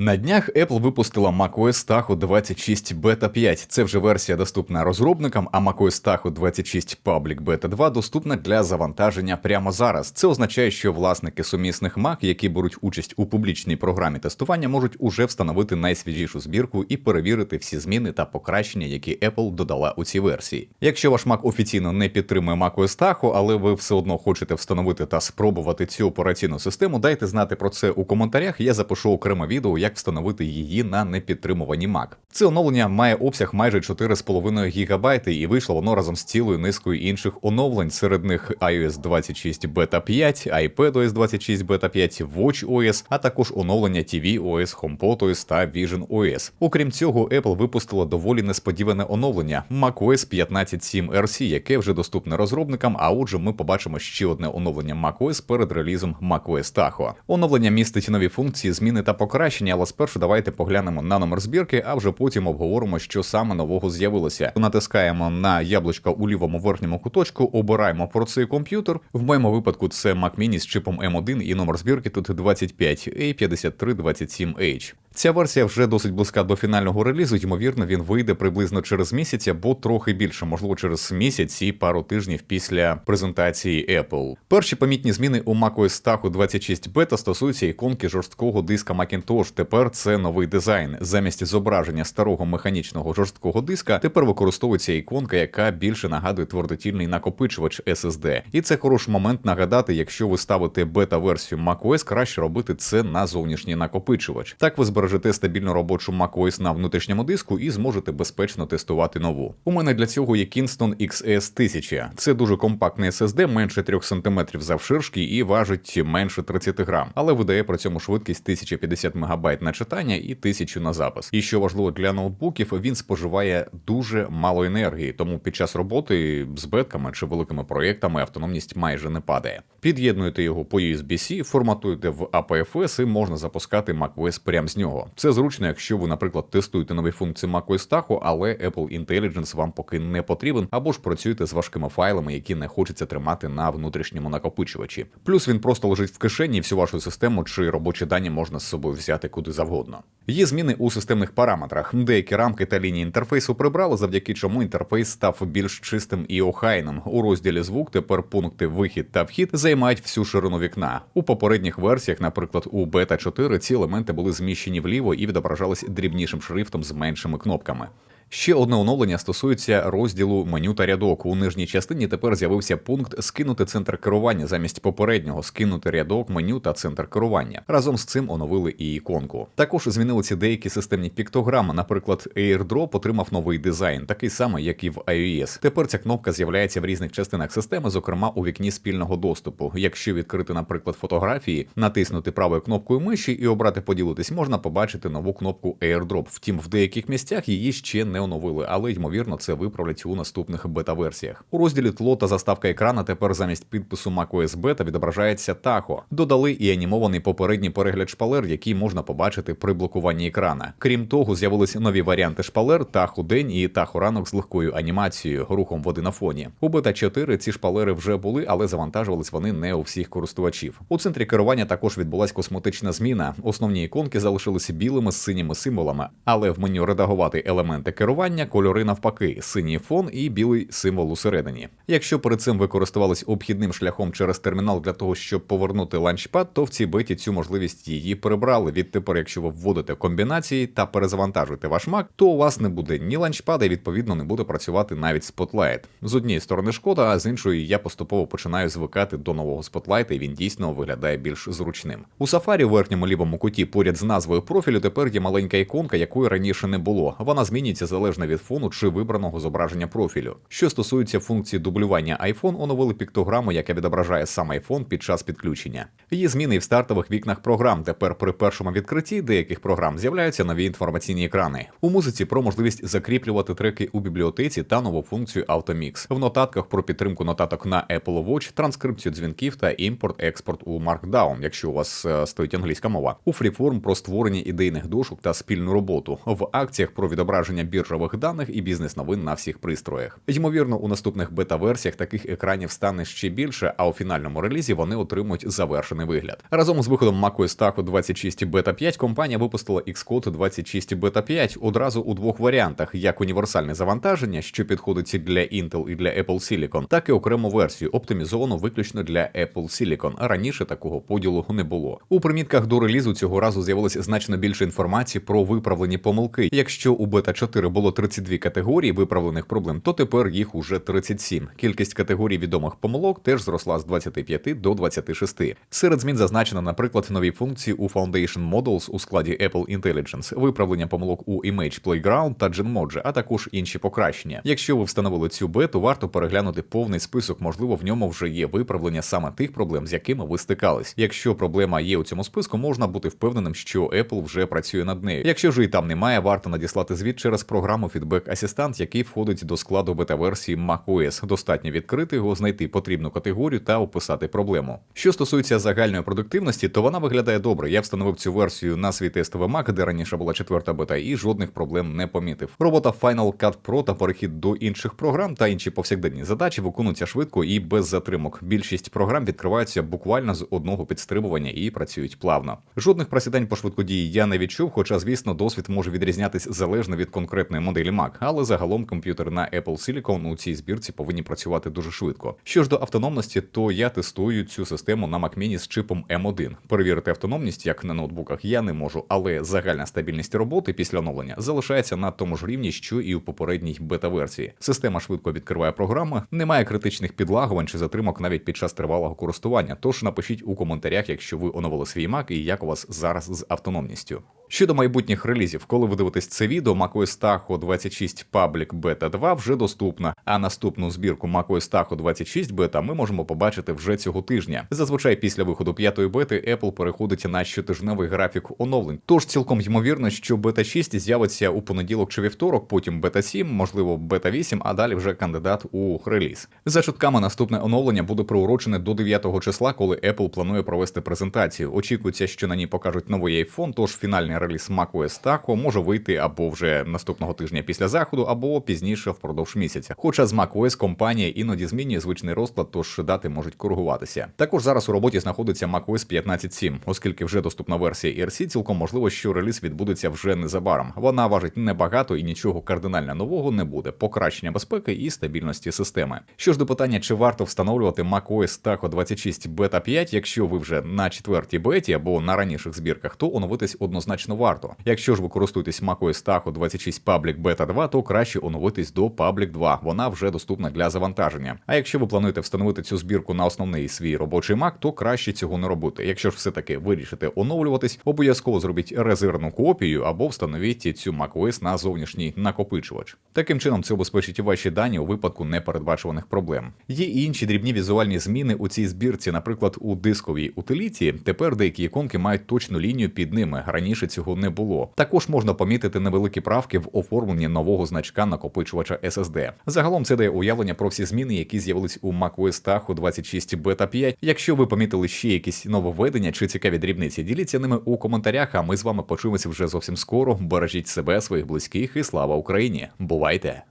На днях Apple випустила macOS Tahoe 26 Beta 5. Це вже версія доступна розробникам, а macOS Tahoe 26 Public Beta 2 доступна для завантаження прямо зараз. Це означає, що власники сумісних Mac, які беруть участь у публічній програмі тестування, можуть уже встановити найсвіжішу збірку і перевірити всі зміни та покращення, які Apple додала у цій версії. Якщо ваш Mac офіційно не підтримує macOS Tahoe, але ви все одно хочете встановити та спробувати цю операційну систему, дайте знати про це у коментарях. Я запишу окреме відео, як встановити її на непідтримувані Mac. Це оновлення має обсяг майже 4,5 ГБ і вийшло воно разом з цілою низкою інших оновлень. Серед них iOS 26 Beta 5, iPadOS 26 Beta 5, WatchOS, а також оновлення tvOS, HomePodOS та VisionOS. Окрім цього, Apple випустила доволі несподіване оновлення macOS 15.7 RC, яке вже доступне розробникам. А отже, ми побачимо ще одне оновлення macOS перед релізом macOS Tahoe. Оновлення містить нові функції, зміни та покращення, але спершу давайте поглянемо на номер збірки, а вже потім обговоримо, що саме нового з'явилося. Натискаємо на яблучко у лівому верхньому куточку, обираємо про цей комп'ютер. В моєму випадку це Mac Mini з чипом M1 і номер збірки тут 25 A5327H. Ця версія вже досить близька до фінального релізу. Ймовірно, він вийде приблизно через місяць або трохи більше, можливо, через місяць і пару тижнів після презентації Apple. Перші помітні зміни у macOS Tahoe 26 Beta стосуються іконки жорсткого диска Macintosh. Тепер це новий дизайн. Замість зображення старого механічного жорсткого диска тепер використовується іконка, яка більше нагадує твердотільний накопичувач SSD. І це хороший момент нагадати, якщо ви ставите бета-версію macOS, краще робити це на зовнішній накопичувач. Так ви збережете стабільну робочу macOS на внутрішньому диску і зможете безпечно тестувати нову. У мене для цього є Kingston XS 1000. Це дуже компактний SSD, менше 3 см завширшки і важить менше 30 грам, але видає при цьому швидкість 1050 МБ на читання і 1000 на запис. І що важливо для ноутбуків, він споживає дуже мало енергії, тому під час роботи з бетками чи великими проєктами автономність майже не падає. Під'єднуєте його по USB-C, форматуєте в APFS і можна запускати macOS прямо з нього. Це зручно, якщо ви, наприклад, тестуєте нові функції macOS Tahoe, але Apple Intelligence вам поки не потрібен, або ж працюєте з важкими файлами, які не хочеться тримати на внутрішньому накопичувачі. Плюс він просто лежить в кишені, і всю вашу систему чи робочі дані можна з собою взяти куди завгодно. Є зміни у системних параметрах. Деякі рамки та лінії інтерфейсу прибрали, завдяки чому інтерфейс став більш чистим і охайним. У розділі звук тепер пункти вихід та вхід займають всю ширину вікна. У попередніх версіях, наприклад, у бета 4 ці елементи були зміщені вліво і відображалась дрібнішим шрифтом з меншими кнопками. Ще одне оновлення стосується розділу меню та рядок. У нижній частині тепер з'явився пункт скинути центр керування замість попереднього скинути рядок, меню та центр керування. Разом з цим оновили і іконку. Також змінилися деякі системні піктограми. Наприклад, AirDrop отримав новий дизайн, такий самий, як і в iOS. Тепер ця кнопка з'являється в різних частинах системи, зокрема у вікні спільного доступу. Якщо відкрити, наприклад, фотографії, натиснути правою кнопкою миші і обрати поділитись, можна побачити нову кнопку AirDrop. Втім, в деяких місцях її ще не оновили, але ймовірно це виправлять у наступних бета-версіях. У розділі тло та заставка екрана тепер замість підпису macOS Beta відображається Tahoe. Додали і анімований попередній перегляд шпалер, який можна побачити при блокуванні екрана. Крім того, з'явилися нові варіанти шпалер Tahoe день і Tahoe ранок з легкою анімацією, рухом води на фоні. У бета 4 ці шпалери вже були, але завантажувались вони не у всіх користувачів. У центрі керування також відбулася косметична зміна. Основні іконки залишилися білими з синіми символами, але в меню редагувати елементи керування кольори навпаки, синій фон і білий символ усередині. Якщо перед цим ви користувались обхідним шляхом через термінал для того, щоб повернути ланчпад, то в цій беті цю можливість її прибрали. Відтепер, якщо ви вводите комбінації та перезавантажуєте ваш Mac, то у вас не буде ні ланчпада, і відповідно не буде працювати навіть Spotlight. З однієї сторони шкода, а з іншої я поступово починаю звикати до нового Spotlight, і він дійсно виглядає більш зручним. У Safari в верхньому лівому куті поряд з назвою профілю тепер є маленька іконка, якої раніше не було. Вона змінюється залежно від фону чи вибраного зображення профілю. Що стосується функції дублювання iPhone, оновили піктограму, яка відображає сам iPhone під час підключення. Є зміни і в стартових вікнах програм. Тепер при першому відкритті деяких програм з'являються нові інформаційні екрани. У музиці про можливість закріплювати треки у бібліотеці та нову функцію Automix. В нотатках про підтримку нотаток на Apple Watch, транскрипцію дзвінків та імпорт-експорт у Markdown, якщо у вас е, стоїть англійська мова. У Freeform про створення ідейних дошок та спільну роботу. В акціях про відображення бірж біржових даних і бізнес-новин на всіх пристроях. Ймовірно, у наступних бета-версіях таких екранів стане ще більше, а у фінальному релізі вони отримують завершений вигляд. Разом з виходом macOS Tahoe 26 Beta 5 компанія випустила Xcode 26 Beta 5 одразу у двох варіантах: як універсальне завантаження, що підходить для Intel і для Apple Silicon, так і окрему версію, оптимізовану виключно для Apple Silicon. Раніше такого поділу не було. У примітках до релізу цього разу з'явилося значно більше інформації про виправлені помилки. Якщо у Beta 4 було 32 категорії виправлених проблем, то тепер їх уже 37. Кількість категорій відомих помилок теж зросла з 25 до 26. Серед змін зазначено, наприклад, нові функції у Foundation Models у складі Apple Intelligence, виправлення помилок у Image Playground та GenMoji, а також інші покращення. Якщо ви встановили цю бету, варто переглянути повний список. Можливо, в ньому вже є виправлення саме тих проблем, з якими ви стикались. Якщо проблема є у цьому списку, можна бути впевненим, що Apple вже працює над нею. Якщо ж і там немає, варто надіслати звіт через програму Feedback Assistant, який входить до складу бета-версії macOS. Достатньо відкрити його, знайти потрібну категорію та описати проблему. Що стосується загальної продуктивності, то вона виглядає добре. Я встановив цю версію на свій тестовий Mac, де раніше була четверта бета, і жодних проблем не помітив. Робота Final Cut Pro та перехід до інших програм та інші повсякденні задачі виконуються швидко і без затримок. Більшість програм відкриваються буквально з одного підстрибування і працюють плавно. Жодних просідань по швидкодії я не відчув, хоча, звісно, досвід може відрізнятись залежно від конкретної моделі Mac, але загалом комп'ютер на Apple Silicon у цій збірці повинні працювати дуже швидко. Що ж до автономності, то я тестую цю систему на Mac Mini з чипом M1. Перевірити автономність, як на ноутбуках, я не можу, але загальна стабільність роботи після оновлення залишається на тому ж рівні, що і у попередній бета-версії. Система швидко відкриває програми, немає критичних підлагувань чи затримок навіть під час тривалого користування. Тож напишіть у коментарях, якщо ви оновили свій Mac і як у вас зараз з автономністю. Щодо майбутніх релізів, коли ви дивитесь це відео, macOS Tahoe 26 Public Beta 2 вже доступна, а наступну збірку macOS Tahoe 26 Beta ми можемо побачити вже цього тижня. Зазвичай після виходу п'ятої бети Apple переходить на щотижневий графік оновлень. Тож цілком ймовірно, що бета 6 з'явиться у понеділок чи вівторок, потім бета 7, можливо, бета 8, а далі вже кандидат у реліз. За чутками, наступне оновлення буде приурочене до 9 числа, коли Apple планує провести презентацію. Очікується, що на ній покажуть новий iPhone, тож фінальний реліз macOS Tahoe може вийти або вже наступного тижня після заходу, або пізніше впродовж місяця. Хоча з macOS компанія іноді змінює звичний розклад, тож дати можуть коригуватися. Також зараз у роботі знаходиться macOS 15.7, оскільки вже доступна версія ERC, цілком можливо, що реліз відбудеться вже незабаром. Вона важить небагато і нічого кардинально нового не буде. Покращення безпеки і стабільності системи. Що ж до питання, чи варто встановлювати macOS Tahoe 26 Beta 5, якщо ви вже на четвертій беті або на раніших збірках, то оновитись однозначно варто. Якщо ж ви користуєтесь macOS Tahoe 26 Public Beta 2, то краще оновитись до Public 2. Вона вже доступна для завантаження. А якщо ви плануєте встановити цю збірку на основний свій робочий Mac, то краще цього не робити. Якщо ж все-таки вирішите оновлюватись, обов'язково зробіть резервну копію або встановіть цю macOS на зовнішній накопичувач. Таким чином, це обезпечить ваші дані у випадку непередбачуваних проблем. Є і інші дрібні візуальні зміни у цій збірці, наприклад, у дисковій утиліті. Тепер деякі іконки мають точну лінію під ними. Раніше цього не було. Також можна помітити невеликі правки в оформленні нового значка накопичувача SSD. Загалом це дає уявлення про всі зміни, які з'явились у macOS Tahoe 26 Beta 5. Якщо ви помітили ще якісь нововведення чи цікаві дрібниці, діліться ними у коментарях. А ми з вами почуємося вже зовсім скоро. Бережіть себе, своїх близьких і слава Україні! Бувайте!